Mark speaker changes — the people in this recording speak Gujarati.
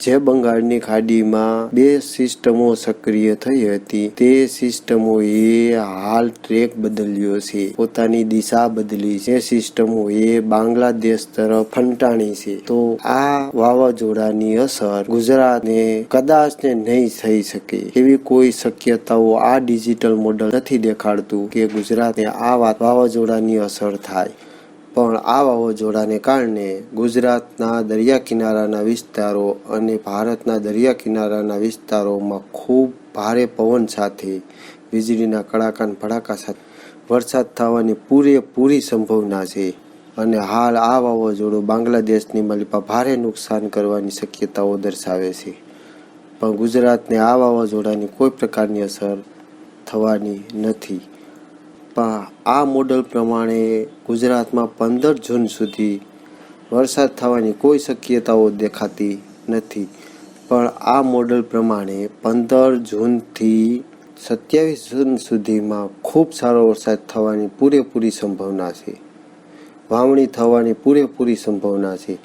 Speaker 1: જે બંગાળની ખાડીમાં બે સિસ્ટમો સક્રિય થઈ હતી. તે સિસ્ટમોએ હાલ ટ્રેક બદલ્યો છે. પોતાની દિશા બદલી છે. સિસ્ટમોએ બાંગ્લાદેશ તરફ ફંટાણી છે. તો આ વાવાઝોડાની અસર ગુજરાતને કદાચ ને નહીં થઈ શકે એવી કોઈ શક્યતાઓ આ ડિજિટલ મોડલ નથી દેખાડતું કે ગુજરાતને આ વાત વાવાઝોડાની અસર થાય. પણ આ વાવાઝોડાને કારણે ગુજરાતના દરિયા કિનારાના વિસ્તારો અને ભારતના દરિયા કિનારાના વિસ્તારોમાં ખૂબ ભારે પવન સાથે વીજળીના કડાકા અને ભડાકા સાથે વરસાદ થવાની પૂરેપૂરી સંભાવના છે અને હાલ આ વાવાઝોડું બાંગ્લાદેશની મલિપા ભારે નુકસાન કરવાની શક્યતાઓ દર્શાવે છે. પણ ગુજરાતને આ વાવાઝોડાની કોઈ પ્રકારની અસર થવાની નથી. પણ આ મોડલ પ્રમાણે ગુજરાતમાં પંદર જૂન સુધી વરસાદ થવાની કોઈ શક્યતાઓ દેખાતી નથી. પણ આ મોડલ પ્રમાણે પંદર જૂનથી સત્યાવીસ જૂન સુધીમાં ખૂબ સારો વરસાદ થવાની પૂરેપૂરી સંભાવના છે. વાવણી થવાની પૂરેપૂરી સંભાવના છે.